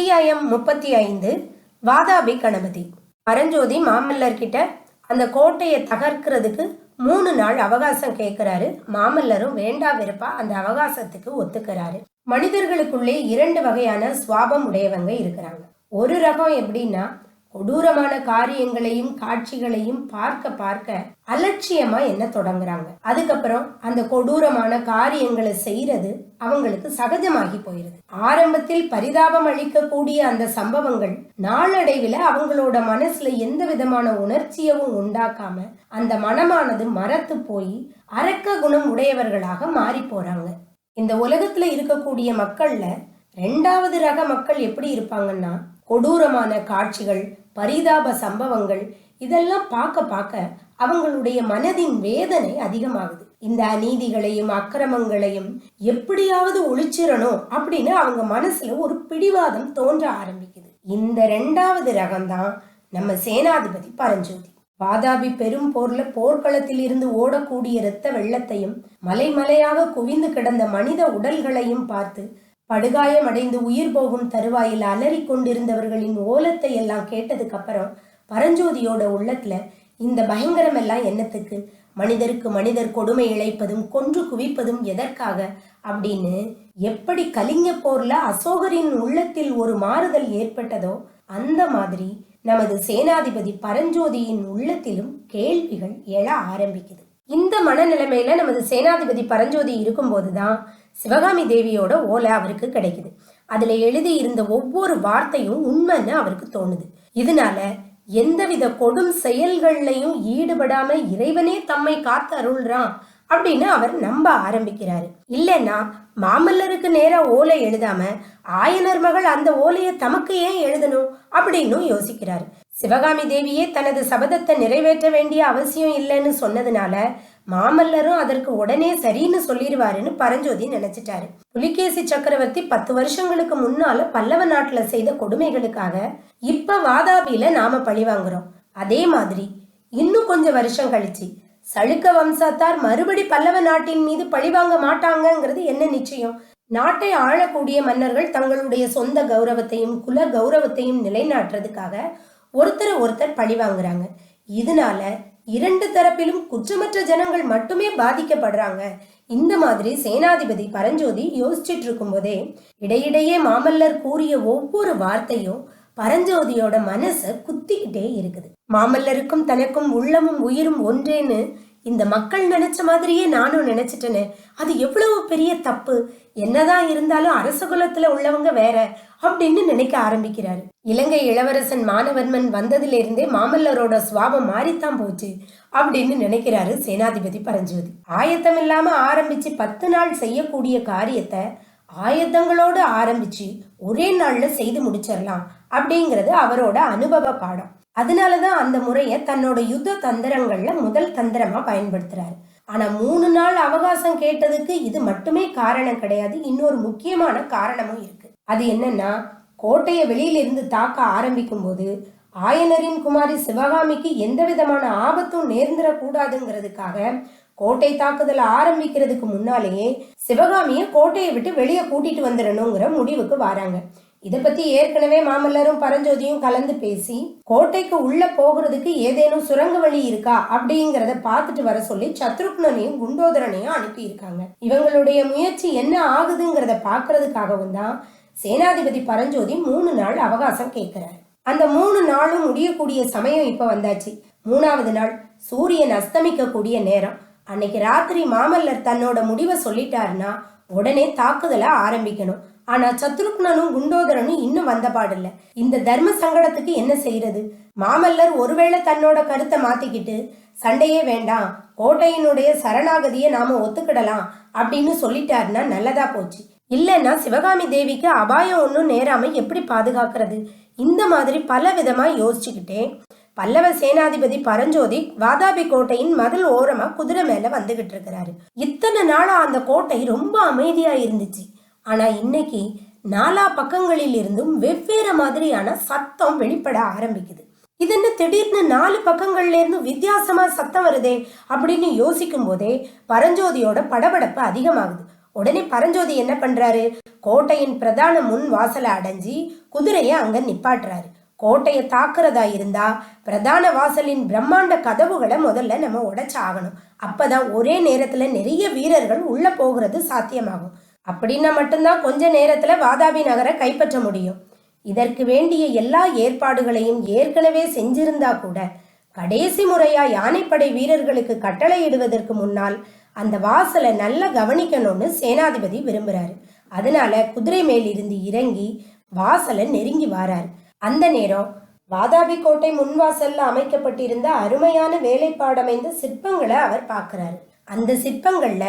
அத்தியாயம் முப்பத்தி ஐந்து வாதாபி கணபதி. பரஞ்சோதி மாமல்லர் கிட்ட அந்த கோட்டையை தகர்க்கிறதுக்கு மூணு நாள் அவகாசம் கேட்கிறாரு மாமல்லரும் வேண்டா வெறுப்பா அந்த அவகாசத்துக்கு ஒத்துக்கிறாரு. மனிதர்களுக்குள்ளே இரண்டு வகையான சுவாபம் உடையவங்க இருக்கிறாங்க. ஒரு ரகம் எப்படின்னா கொடூரமான காரியங்களையும் காட்சிகளையும் பார்க்க பார்க்க அலட்சியமா என்ன தொடங்குறாங்க? அதுக்கப்புறம் அந்த கொடூரமான காரியங்களை செய்யறது அவங்களுக்கு சகஜமாகி போயிருது. ஆரம்பத்தில் பரிதாபம் அளிக்கக்கூடிய அந்த சம்பவங்கள் நாளடைவில் அவங்களோட மனசுல எந்த விதமான உணர்ச்சியவும் உண்டாக்காம அந்த மனமானது மரத்து போய் அரக்க குணம் உடையவர்களாக மாறி போறாங்க. இந்த உலகத்துல இருக்கக்கூடிய மக்கள்ல ரெண்டாவது ரக மக்கள் எப்படி இருப்பாங்கன்னா கொடூரமான காட்சிகள் பரிதாப சம்பவங்கள் இதெல்லாம் பார்க்க பார்க்க அவங்களுடைய மனதின் வேதனை அதிகமாகுது. இந்த அநீதிகளையும் அக்கிரமங்களையும் எப்படியாவது ஒழிச்சிடணும் அப்படின்னு அவங்க மனசுல ஒரு பிடிவாதம் தோன்ற ஆரம்பிக்குது. இந்த ரெண்டாவது ரகம்தான் நம்ம சேனாதிபதி பரஞ்சோதி. வாதாபி பெரும் போர்ல போர்க்களத்தில் இருந்து ஓடக்கூடிய இரத்த வெள்ளத்தையும் மலைமலையாக குவிந்து கிடந்த மனித உடல்களையும் பார்த்து படுகாயம் அடைந்து உயிர் போகும் தருவாயில் அலறி கொண்டிருந்தவர்களின் ஓலத்தை எல்லாம் கேட்டதுக்கு அப்புறம் பரஞ்சோதியோட உள்ளத்துல இந்த பயங்கரம் எல்லாம் என்னத்துக்கு? மனிதருக்கு மனிதர் கொடுமை இழைப்பதும் கொன்று குவிப்பதும் எதற்காக? அப்படின்னு எப்படி கலிங்க போர்ல அசோகரின் உள்ளத்தில் ஒரு மாறுதல் ஏற்பட்டதோ அந்த மாதிரி நமது சேனாதிபதி பரஞ்சோதியின் உள்ளத்திலும் கேள்விகள் எழ ஆரம்பிக்குது. இந்த மனநிலைமையில நமது சேனாதிபதி பரஞ்சோதி இருக்கும்போதுதான் சிவகாமி தேவியோட ஓலை அவருக்கு கிடைக்குது. அதுல எழுதி இருந்த ஒவ்வொரு வார்த்தையும் உண்மைன்னு அவருக்கு தோணுது. இதனால எந்தவித கொடும் செயல்கள்லையும் ஈடுபடாம இறைவனே தம்மை காத்து அருள்றான் அப்படின்னு அவர் நம்ப ஆரம்பிக்கிறாரு. இல்லைன்னா மாமல்லருக்கு நேரா ஓலை எழுதாம ஆயனர் மகள் அந்த ஓலையை தமக்கு ஏன் எழுதணும் அப்படின்னு யோசிக்கிறாரு. சிவகாமி தேவியே தனது சபதத்தை நிறைவேற்ற வேண்டிய அவசியம் இல்லைன்னு சொன்னதுனால மாமல்லரும் அதற்கு உடனே சரின்னு சொல்லிடுவாருன்னு பரஞ்சோதி நினைச்சிட்டாரு. புலிகேசி சக்கரவர்த்தி பத்து வருஷங்களுக்கு முன்னால பல்லவ நாட்டுல செய்த கொடுமைகளுக்காக இப்ப வாதாபியில நாம பழி வாங்குறோம். அதே மாதிரி இன்னும் கொஞ்சம் வருஷம் கழிச்சு சளுக்க வம்சத்தார் மறுபடி பல்லவ நாட்டின் மீது பழிவாங்க மாட்டாங்கங்கிறது என்ன நிச்சயம்? நாட்டை ஆளக்கூடிய மன்னர்கள் தங்களுடைய சொந்த கௌரவத்தையும் குல கௌரவத்தையும் நிலைநாட்டுறதுக்காக ஒருத்தரை ஒருத்தர் பழி வாங்குறாங்க. இதனால இரண்டு தரப்பிலும் குற்றமற்ற ஜனங்கள் மட்டுமே பாதிக்கப்படுறாங்க. இந்த மாதிரி சேனாதிபதி பரஞ்சோதி யோசிச்சுட்டு இருக்கும்போதே இடையிடையே மாமல்லர் கூறிய ஒவ்வொரு வார்த்தையும் பரஞ்சோதியோட மனசை குத்திக்கிட்டே இருக்குது. மாமல்லருக்கும் தனக்கும் உள்ளமும் உயிரும் ஒன்றேன்னு இந்த மக்கள் நினைச்ச மாதிரியே நானும் நினைச்சிட்டேன்னு அது எவ்வளவு பெரிய தப்பு? என்னதான் இருந்தாலும் அரச குலத்துல உள்ளவங்க வேற அப்படின்னு நினைக்க ஆரம்பிக்கிறாரு. இலங்கை இளவரசன் மானவர்மன் வந்ததிலிருந்தே மாமல்லரோட சுவாபம் மாறித்தான் போச்சு அப்படின்னு நினைக்கிறாரு சேனாதிபதி பரஞ்சோதி. ஆயத்தம் இல்லாம ஆரம்பிச்சு பத்து நாள் செய்யக்கூடிய காரியத்தை ஆயத்தங்களோடு ஆரம்பிச்சு ஒரே நாள்ல செய்து முடிச்சிடலாம் அப்படிங்கிறது அவரோட அனுபவ பாடம். அதனால தான் அந்த முறையை தன்னோட யுத்த தந்திரங்கள்ல முதல் தந்திரமா பயன்படுத்துறாரு. ஆனா மூணு நாள் அவகாசம் கேட்டதுக்கு இது மட்டுமே காரணம் கிடையாது இன்னொரு முக்கியமான காரணமும் இருக்கு. அது என்னன்னா கோட்டையை வெளியிலிருந்து தாக்க ஆரம்பிக்கும் போது ஆயனரின் குமாரி சிவகாமிக்கு எந்த விதமான ஆபத்தும் நேர்ந்துடக்கூடாதுங்கிறதுக்காக கோட்டை தாக்குதல் ஆரம்பிக்கிறதுக்கு முன்னாலேயே சிவகாமியை கோட்டையை விட்டு வெளியே கூட்டிட்டு வந்துடணுங்கிற முடிவுக்கு வராங்க. இதை பத்தி ஏற்கனவே மாமல்லரும் பரஞ்சோதியும் கலந்து பேசி கோட்டைக்கு உள்ள போகிறதுக்கு ஏதேனும் சுரங்க வழி இருக்கா அப்படிங்கறத பார்த்துட்டு வர சொல்லி சத்ருக்னனையும் குண்டோதரனையும் அனுப்பியிருக்காங்க. இவங்களுடைய முயற்சி என்ன ஆகுதுங்கிறத பாக்குறதுக்காகவும் தான் சேனாதிபதி பரஞ்சோதி மூணு நாள் அவகாசம் கேட்கிறார். அந்த மூணு நாளும் முடியக்கூடிய சமயம் இப்ப வந்தாச்சு. மூணாவது நாள் சூரியன் அஸ்தமிக்கக்கூடிய நேரம். அன்னைக்கு ராத்திரி மாமல்லர் தன்னோட முடிவை சொல்லிட்டாருன்னா உடனே தாக்குதலை ஆரம்பிக்கணும். ஆனா சத்ருக்னனும் குண்டோதரனும் இன்னும் வந்த பாடில்ல. இந்த தர்ம சங்கடத்துக்கு என்ன செய்யறது? மாமல்லர் ஒருவேளை தன்னோட கருத்தை மாத்திக்கிட்டு சண்டையே வேண்டாம் கோட்டையினுடைய சரணாகதியை நாம ஒத்துக்கிடலாம் அப்படின்னு சொல்லிட்டாருன்னா நல்லதா போச்சு. இல்லைன்னா சிவகாமி தேவிக்கு அபாயம் ஒன்றும் நேராம எப்படி பாதுகாக்கிறது? இந்த மாதிரி பல விதமா யோசிச்சுக்கிட்டே பல்லவ சேனாதிபதி பரஞ்சோதி வாதாபி கோட்டையின் மதில் ஓரமா குதிரை மேல வந்துகிட்டு இருக்கிறாரு. இத்தனை நாளா அந்த கோட்டை ரொம்ப அமைதியா இருந்துச்சு. ஆனா இன்னைக்கு நாலா பக்கங்களில் இருந்தும் வெவ்வேறு மாதிரியான சத்தம் வெளிப்பட ஆரம்பிக்குது. இது என்ன திடீர்னு நாலு பக்கங்கள்ல இருந்து வித்தியாசமா சத்தம் வருதே அப்படின்னு யோசிக்கும் போதே பரஞ்சோதியோட படபடப்பு அதிகமாகுது. உடனே பரஞ்சோதி என்ன பண்றாரு? கோட்டையின் பிரதான முன் வாசலை அடைஞ்சி குதிரையை அங்க நிப்பாட்டுறாரு. கோட்டையை தாக்குறதா இருந்தா பிரதான வாசலின் பிரம்மாண்ட கதவுகளை முதல்ல நம்ம உடைச்சாகணும். அப்பதான் ஒரே நேரத்துல நிறைய வீரர்கள் உள்ள போகிறது சாத்தியமாகும். அப்படின்னா மட்டும்தான் கொஞ்ச நேரத்தில் வாதாபி நகரை கைப்பற்ற முடியும். இதற்கு வேண்டிய எல்லா ஏற்பாடுகளையும் ஏற்கனவே செஞ்சிருந்தா கூட கடைசி முறையா யானைப்படை வீரர்களுக்கு கட்டளையிடுவதற்கு முன்னால் அந்த வாசலை நல்லா கவனிக்கணும்னு சேனாதிபதி விரும்புறாரு. அதனால குதிரை மேல் இருந்து இறங்கி வாசலை நெருங்கி வாரார். அந்த நேரம் வாதாபி கோட்டை முன்வாசல்ல அமைக்கப்பட்டிருந்த அருமையான வேலைப்பாடமைந்த சிற்பங்களை அவர் பார்க்கிறாரு. அந்த சிற்பங்கள்ல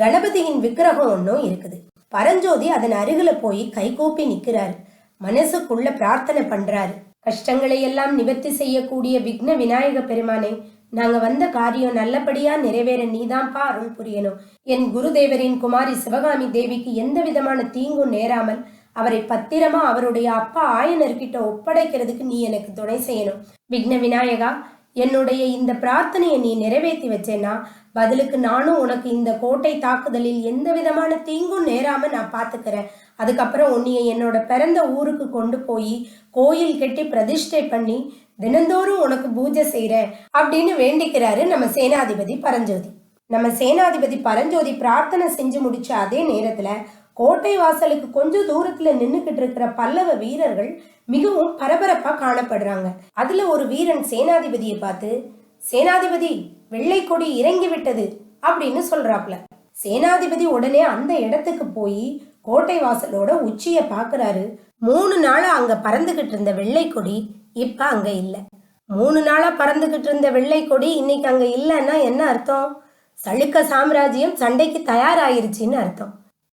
கணபதியின் விக்கிரகம் ஒன்றும் இருக்குது. பரஞ்சோதி அதன் அருகில போய் கைகூப்பி நிற்கிறாரு மனசுக்குள்ள பிரார்த்தனை பண்றாரு. கஷ்டங்களை எல்லாம் நிவர்த்தி செய்யக்கூடிய விக்ன விநாயக பெருமானே நாங்க வந்த காரியம் நல்லபடியா நிறைவேற நீதான்ப்பா அருள் புரியணும். என் குருதேவரின் குமாரி சிவகாமி தேவிக்கு எந்த விதமான தீங்கும் நேராமல் அவரை பத்திரமா அவருடைய அப்பா ஆயனர்கிட்ட ஒப்படைக்கிறதுக்கு நீ எனக்கு துணை செய்யணும். விக்ன விநாயகா என்னுடைய இந்த பிரார்த்தனையை நீ நிறைவேற்றி வச்சேன்னா பதிலுக்கு நானும் உனக்கு இந்த கோட்டை தாக்குதலில் எந்த விதமான தீங்கும் நேராம நான் பார்த்துக்கிறேன். அதுக்கப்புறம் உன்னைய என்னோட பிறந்த ஊருக்கு கொண்டு போய் கோயில் கட்டி பிரதிஷ்டை பண்ணி தினந்தோறும் உனக்கு பூஜை செய்கிறேன் அப்படின்னு வேண்டிக்கிறாரு நம்ம சேனாதிபதி பரஞ்சோதி. நம்ம சேனாதிபதி பரஞ்சோதி பிரார்த்தனை செஞ்சு முடிச்ச அதே நேரத்துல கோட்டை வாசலுக்கு கொஞ்சம் தூரத்துல நின்றுக்கிட்டு இருக்கிற பல்லவ வீரர்கள் மிகவும் பரபரப்பா காணப்படுறாங்க. அதுல ஒரு வீரன் சேனாதிபதியை பார்த்து சேனாதிபதி வெள்ளை கொடி இறங்கி விட்டது அப்படின்னு சொல்றாப்ல சேனாதிபதி உடனே அந்த இடத்துக்கு போய் கோட்டை வாசலோட உச்சியை பார்க்கறாரு மூணு நாளா அங்க பறந்துகிட்டு இருந்த வெள்ளை கொடி இப்ப அங்க இல்ல. மூணு நாளா பறந்துகிட்டு இருந்த வெள்ளை கொடி இன்னைக்கு அங்க இல்லைன்னா என்ன அர்த்தம்? சளுக்க சாம்ராஜ்யம் சண்டைக்கு தயாராயிருச்சின்னு அர்த்தம்.